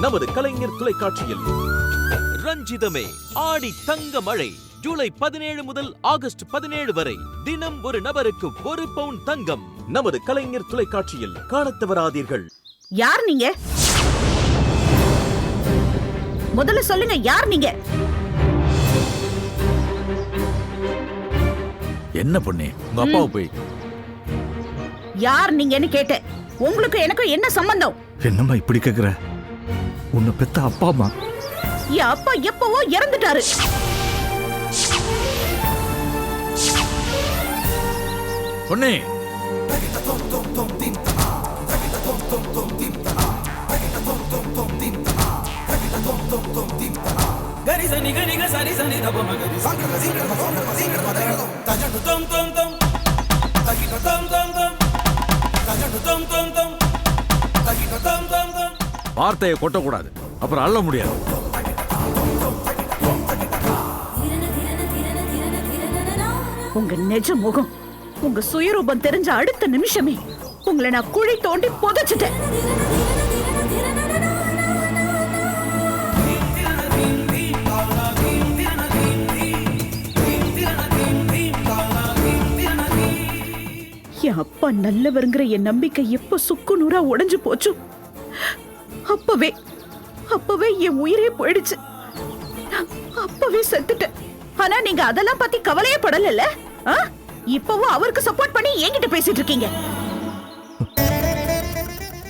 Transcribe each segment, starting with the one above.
நமது கலைஞர் தொலைக்காட்சியில். ரஞ்சிதமே ஆடி தங்க மழை ஜூலை பதினேழு முதல் ஆகஸ்ட் பதினேழு வரை தினம் ஒரு நபருக்கு ஒரு பவுன் தங்கம். நமது கலைஞர் தொலைக்காட்சியில் காணத் தவறாதீர்கள். யார் நீங்க? முதல்ல சொல்லுங்க யார் நீங்க? என்ன பொண்ணே? உங்க அப்பாவை போய். யார் நீங்கன்னு கேட்டேன். உங்களுக்கு எனக்கும் என்ன சம்பந்தம்? என்னம்மா இப்படி கேக்குற? உன்னை பெத்த அப்பா அம்மா என் அப்பா எப்பவோ இறந்துட்டாரு பொண்ணே தகிட்ட தம் தம் தம் தகிட்ட தம் தம் தம் வார்த்தையை கொட்டக்கூடாது. அப்புறம் அள்ள முடியாது. உங்க நெஜ முகம் உங்க சுயரூபம் தெரிஞ்ச அடுத்த நிமிஷமே உங்களை நான் குழி தோண்டி புதைச்சிட்டேன். என் அப்பா நல்லவருங்கிற என் நம்பிக்கை எப்ப சுக்கு நூறா உடைஞ்சு போச்சு? அப்பவே அப்பவே என் உயிரே போயிடுச்சு. அப்பவே செத்துட்டேன். ஆனா நீங்க அதெல்லாம் பத்தி கவலையே படல இப்பவும் அவருக்கு சப்போர்ட் பண்ணி என்கிட்ட பேசிட்டு இருக்கீங்க.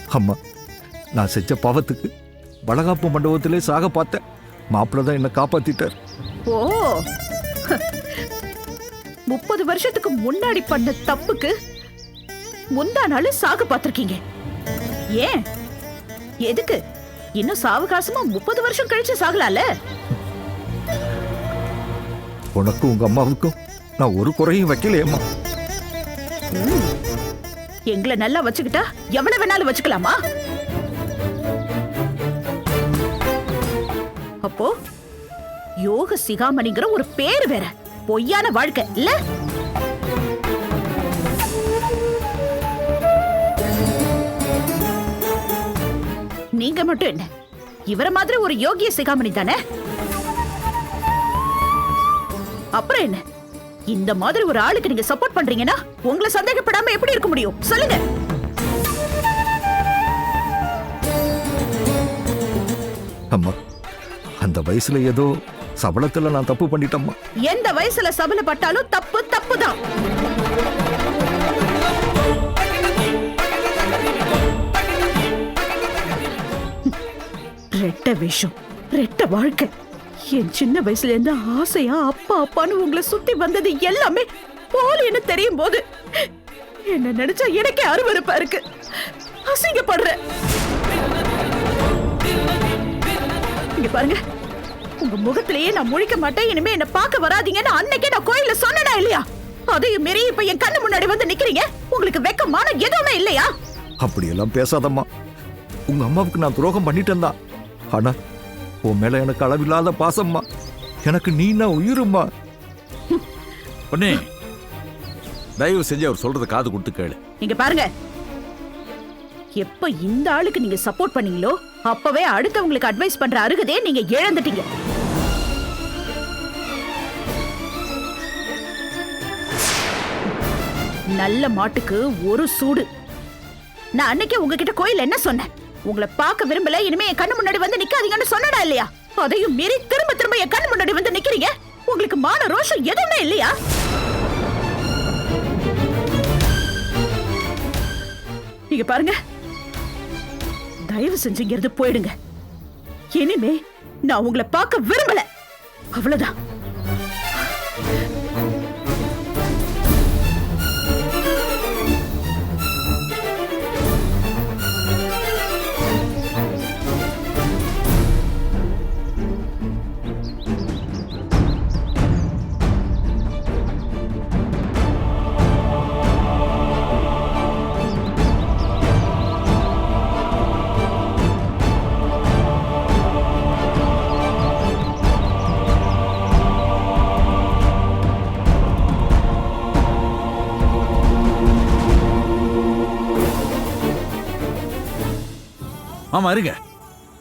அம்மா நான் செஞ்ச பாவத்துக்கு வளகாப்பு மண்டபத்திலே சாக பார்த்தேன். மாப்பிள்ள தான் என்னை காப்பாத்திட்டார். ஓ! முப்பது வருஷத்துக்கு முன்னாடி பண்ண தப்புக்கு முந்தா நாள் சாக பார்த்திருக்கீங்க. ஏன்? எதுக்கு? இன்னும் சாவகாசமா முப்பது வருஷம் கழிச்சு சாகலால உனக்கும் உங்க அம்மாவுக்கும் நான் ஒரு குறையும் வைக்கலையேம்மா. எங்களை நல்லா வச்சுக்கிட்டா எவ்வளவு வேணாலும் வச்சுக்கலாமா? அப்போ யோக சிகாமணிங்கிற ஒரு பேர் வேற. பொய்யான வாழ்க்கை இல்ல? நீங்க மட்டும் என்ன? இவர மாதிரி ஒரு யோகிய சிகாமணி தானே? அப்புறம் என்ன? இந்த மாதிரி ஒரு ஆளுக்கு நீங்க சப்போர்ட் பண்றீங்கன்னா உங்களை சந்தேகப்படாம எப்படி இருக்க முடியும்? சொல்லுங்க. அம்மா அந்த வயசுல ஏதோ சபலத்துல நான் தப்பு பண்ணிட்டேம்மா. எந்த வயசுல சபல பட்டாலும் தப்பு தப்பு தான் ரெட்ட விஷம் ரெட்ட வாழ்க்கை. என் சின்ன வயசுல இருந்து ஆசையா அப்பா அப்பான்னு உங்களை சுத்தி வந்தது எல்லாமே போலின்னு தெரியும் போது என்ன நினைச்சா எனக்கே அருவருப்பா இருக்கு. அசிங்கப்படுறேன். இங்க பாருங்க. உங்க முகத்திலேயே நான் முழிக்க மாட்டேன். இனிமே என்ன பார்க்க வராதீங்கன்னு அன்னைக்கே நான் கோயில்ல சொன்னனா இல்லையா? அதையும் மீறி இப்ப என் கண்ணு முன்னாடி வந்து நிக்கிறீங்க. உங்களுக்கு வெக்கமான எதுவுமே இல்லையா? அப்படியெல்லாம் பேசாதம்மா. உங்க அம்மாவுக்கு நான் துரோகம் பண்ணிட்டேன் தான் ஆனா உன் மேல எனக்கு அளவில்லாத பாசம்மா. எனக்கு நீனா உயிரும்மா. பொண்ணே தயவு செஞ்சு அவர் சொல்றத காது கொடுத்து கேளு. இங்க பாருங்க. எப்ப இந்த ஆளுக்கு நீங்க சப்போர்ட் பண்ணீங்களோ அப்பவே அடுத்தவங்களுக்கு அட்வைஸ் பண்ற அருகதையே நீங்க இழந்துட்டீங்க. நல்ல மாட்டுக்கு ஒரு சூடு. நான் அன்னைக்கே உங்ககிட்ட கோயில் என்ன சொன்னேன்? உங்களை பார்க்க விரும்பல இனிமே என் கண்ணு முன்னாடி வந்து நிக்காதீங்கன்னு சொன்னடா இல்லையா? அதையும் மீறி திரும்ப திரும்ப என் கண்ணு முன்னாடி வந்து நிக்கிறீங்க? உங்களுக்கு மான ரோஷம் எதுவுமே இல்லையா? நீங்க பாருங்க. தயவு செஞ்சு இங்க இருந்து போயிடுங்க. இனிமே நான் உங்களை பார்க்க விரும்பல. அவ்வளவுதான். ஆமா இருங்க.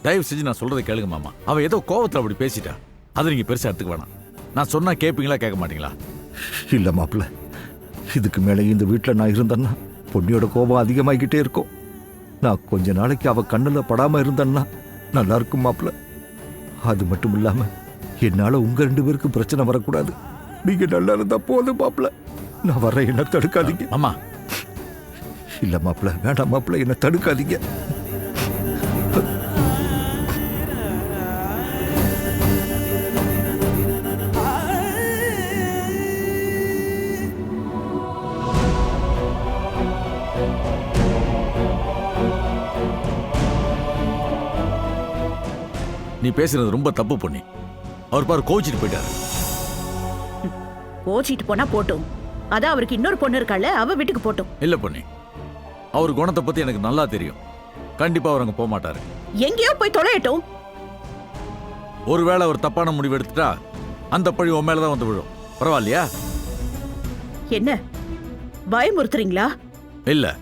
தயவு செஞ்சு நான் சொல்றதை கேளுங்க மாமா. அவ ஏதோ கோவத்துல அப்படி பேசிட்டா. அதை நீங்க பெருசா எடுத்துக்க வேணாம். நான் சொன்னா கேட்பீங்களா கேட்க மாட்டீங்களா? இல்ல மாப்பிள்ள. இதுக்கு மேலே இந்த வீட்டில் நான் இருந்தேன்னா பொன்னியோட கோபம் அதிகமாகிக்கிட்டே இருக்கும். நான் கொஞ்ச நாளைக்கு அவ கண்ணில் படாம இருந்தேன்னா நல்லா இருக்கும் மாப்பிள்ள. அது மட்டும் இல்லாம என்னால உங்க ரெண்டு பேருக்கும் பிரச்சனை வரக்கூடாது. நீங்க நல்லா இருந்தா போதும் மாப்பிள்ள. நான் வர என்ன தடுக்காதீங்க. மாமா. இல்ல மாப்பிள்ள வேண்டாம் மாப்பிள்ள என்ன தடுக்காதீங்க. நீ பேசுறது ரொம்ப தப்பு பொண்ணி அவர் பாரு கோச்சிட்டு போயிட்டாரு. கோச்சிட்டு போனா போட்டும். அதான் அவருக்கு இன்னொரு பொண்ணு இருக்கால அவ வீட்டுக்கு போட்டும். இல்ல பொண்ணி அவர் குணத்தை பத்தி எனக்கு நல்லா தெரியும். கண்டிப்பா அவர் அங்க போக மாட்டாரு. எங்கேயோ போய் தொலையட்டும். ஒருவேளை அவர் தப்பான முடிவு எடுத்துட்டா அந்த பழி உன் மேலதான் வந்து விழும். பரவாயில்லையா? என்ன? பயமுறுத்துறீங்களா? இல்ல.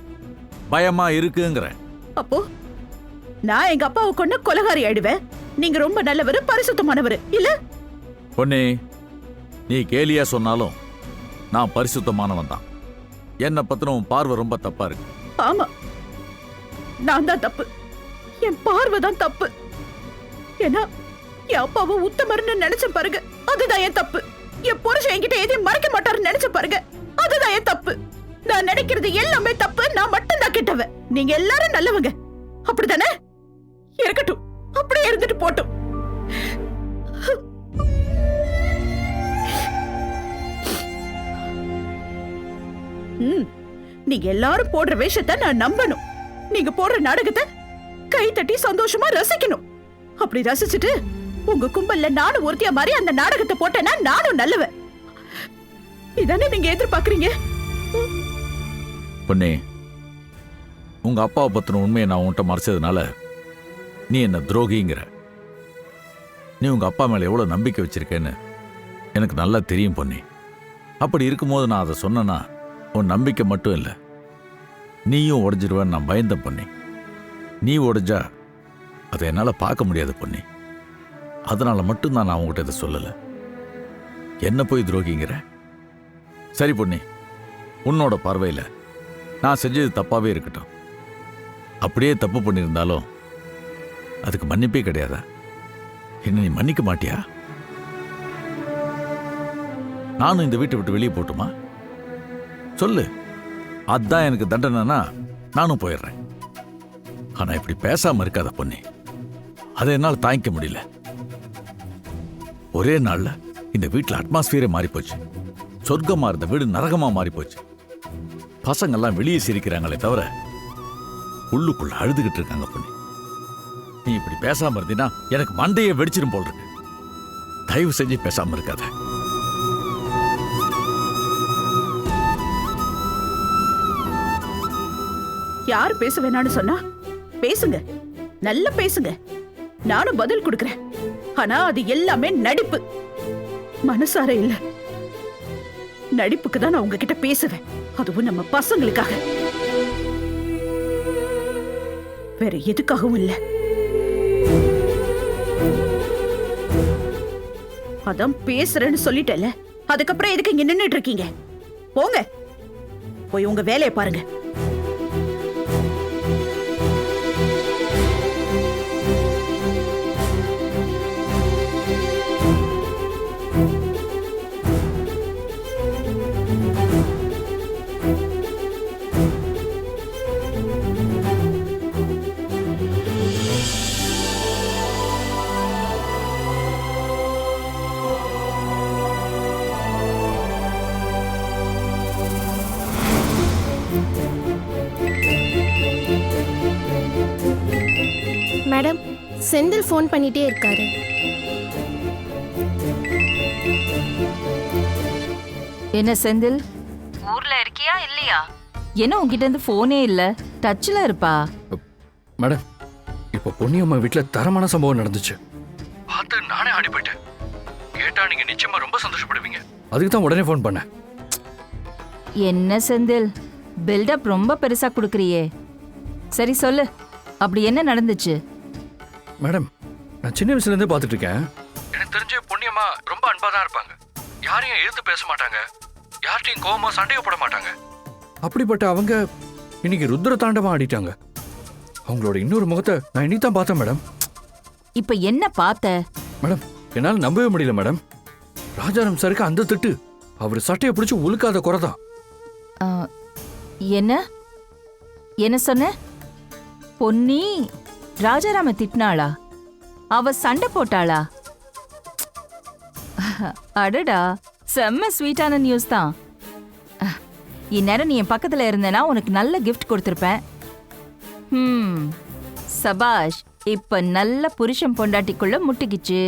பயமா இருக்குங்கிற அப்போ நான் எங்க அப்பாவை கொண்டு கொலகாரி ஆயிடுவேன். நீங்க ரொம்ப நல்லவர் பரிசுத்தமானவர். இல்ல? பொண்ணே நீ கேலியா சொன்னாலும் நான் பரிசுத்தமானவன் தான். என்னை பத்தின உன் பார்வை ரொம்ப தப்பா இருக்கு. ஆமா. நான் தான் தப்பு. என் பார்வை தான் தப்பு. ஏன்னா என் அப்பாவை உத்தமர்னு நினைச்ச பாருங்க அதுதான் என் தப்பு. என் புருஷன் என்கிட்ட எதையும் மறைக்க மாட்டாருன்னு நினைச்ச பாருங்க அதுதான் என் தப்பு. நான் நினைக்கிறது எல்லாமே தப்பு. நான் மட்டும் தான் கெட்டவன். நீங்க எல்லாரும் நல்லவங்க. அப்படிதானே இருக்கட்டும். அப்படியே இருந்துட்டு போட்டும். நீங்க எல்லாரும் போடுற வேஷத்தை நான் நம்பணும். நீங்க போடுற நாடகத்தை கை தட்டி சந்தோஷமா ரசிக்கணும். அப்படி ரசிச்சுட்டு உங்க கும்பல்ல நானும் ஒருத்தியா மாதிரி அந்த நாடகத்தை போட்டேன்னா நானும் நல்லவன். இதானே நீங்க எதிர்பார்க்கறீங்க? பொண்ணே உங்க அப்பாவை பத்தின உண்மையை நான் உன்கிட்ட மறைச்சதுனால நீ என்ன துரோகிங்கிற? நீ உங்கள் அப்பா மேலே எவ்வளோ நம்பிக்கை வச்சிருக்கேன்னு எனக்கு நல்லா தெரியும் பொன்னி. அப்படி இருக்கும்போது நான் அதை சொன்னேன்னா உன் நம்பிக்கை மட்டும் இல்லை. நீயும் உடைஞ்சிருவேன்னு நான் பயந்த பொன்னி. நீ உடைஞ்சா அதை என்னால் பார்க்க முடியாது பொன்னி. அதனால் மட்டும்தான் நான் உங்ககிட்ட இதை சொல்லலை. என்ன போய் துரோகிங்கிற? சரி பொன்னி உன்னோட பார்வையில் நான் செஞ்சது தப்பாகவே இருக்கட்டும். அப்படியே தப்பு பண்ணியிருந்தாலும் அதுக்கு மன்னிப்பே கிடையாதா? என்ன நீ மன்னிக்க மாட்டியா? நானும் இந்த வீட்டை விட்டு வெளியே போட்டுமா? சொல்லு. அதான் எனக்கு தண்டனைனா நானும் போயிடுறேன். ஆனா இப்படி பேசாம இருக்காத பொண்ணு அதை என்னால் தாங்கிக்க முடியல. ஒரே நாள்ல இந்த வீட்டில் அட்மாஸ்பியரே மாறி போச்சு சொர்க்கமா இருந்த வீடு நரகமா மாறி போச்சு வெளியே சிரிக்கிறாங்களே தவிர உள்ளுக்குள்ள அழுதுகிட்டு இருக்காங்க பொண்ணு நீ இப்படி பேசாம இருந்தீன்னா எனக்கு மண்டையை வெடிச்சிடும் போல் இருக்கு. தயவு செஞ்சு பேசாம இருக்காத. யார் பேச வேணாம்னு சொன்னா? பேசுங்க. நல்லா பேசுங்க. நானும் பதில் கொடுக்கறேன். ஆனா அது எல்லாமே நடிப்பு. மனசார இல்ல. நடிப்புக்கு தான் நான் உங்ககிட்ட பேசுவேன். அதுவும் நம்ம பசங்களுக்காக. வேற எதுக்காகவும் இல்ல. அதான் பேசுறேன்னு சொல்லிட்டேல அதுக்கப்புறம் எதுக்கு இங்க நின்னுட்டு இருக்கீங்க? போங்க. போய் உங்க வேலையை பாருங்க. மேடம் செந்தில் ஃபோன் பண்ணிட்டே இருக்காரு. என்ன செந்தில்? ஊர்ல இருக்கியா இல்லையா? என்ன உன்கிட்ட இருந்து போனே இல்ல? டச்ல இருப்பா. மேடம் இப்போ பொன்னியம்மா வீட்டில் தரமான சம்பவம் நடந்துச்சு. பார்த்து நானே ஆடி போயிட்டேன். கேட்டா நீங்க நிச்சயமா ரொம்ப சந்தோஷப்படுவீங்க. அதுக்கு தான் உடனே ஃபோன் பண்ணேன். என்ன செந்தில்? பில்டப் ரொம்ப பெருசா குடுக்கறியே. சரி சொல்லு அப்படி என்ன நடந்துச்சு? மேடம் நான் சின்ன வயசுல இருந்தே பார்த்துட்டு இருக்கேன் எனக்கு தெரிஞ்ச பொன்னியம்மா ரொம்ப அன்பா தான் இருப்பாங்க. யாரையும் எதிர்த்து பேச மாட்டாங்க. யார்கிட்டையும் கோவமா சண்டையை போட மாட்டாங்க. அப்படிப்பட்ட அவங்க இன்னைக்கு ருத்ர தாண்டவம் ஆடிட்டாங்க. அவங்களோட இன்னொரு முகத்தை நான் இன்னி தான் பார்த்தேன் மேடம். இப்ப என்ன பார்த்த? மேடம் என்னால் நம்பவே முடியல மேடம். ராஜாராம் சாருக்கு அந்த திட்டு. அவர் சட்டையை பிடிச்சி உழுக்காத குறை தான். ஆ, என்ன? என்ன சொன்ன? பொன்னி! ராஜாராம திட்டினாளா? அவ சண்டை போட்டாளா? அடடா செம்ம ஸ்வீட்டான நியூஸ் தான். இந்நேரம் நீ என் பக்கத்துல இருந்தேனா உனக்கு நல்ல கிஃப்ட் கொடுத்துருப்பேன். ம் சபாஷ் இப்ப நல்ல புருஷன் பொண்டாட்டிக்குள்ள முட்டிக்கிச்சு.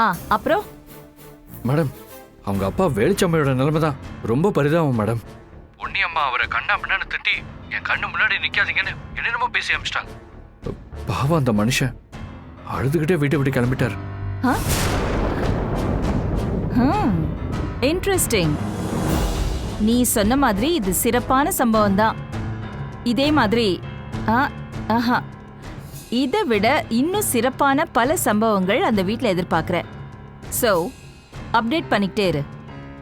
ஆ அப்புறம்? மேடம் அவங்க அப்பா வேலுச்சம்மையோட நிலைமை தான் ரொம்ப பரிதாபம் மேடம். பொன்னியம்மா அவரை கண்ணா முன்னாடி திட்டி என் கண்ணு முன்னாடி நிக்காதீங்கன்னு என்னென்னமோ பேசி அமிச்சிட்டாங்க. பாவம் அந்த மனுஷன். அழுதுகிட்டே வீட்டை விட்டு கிளம்பிட்டார். இன்ட்ரெஸ்டிங். நீ சொன்ன மாதிரி இது சிறப்பான சம்பவம் தான். இதே மாதிரி ஆ, ஆஹா இதை விட இன்னும் சிறப்பான பல சம்பவங்கள் அந்த வீட்டில் எதிர்பார்க்குறேன். ஸோ அப்டேட் பண்ணிக்கிட்டே இரு.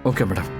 Okay madam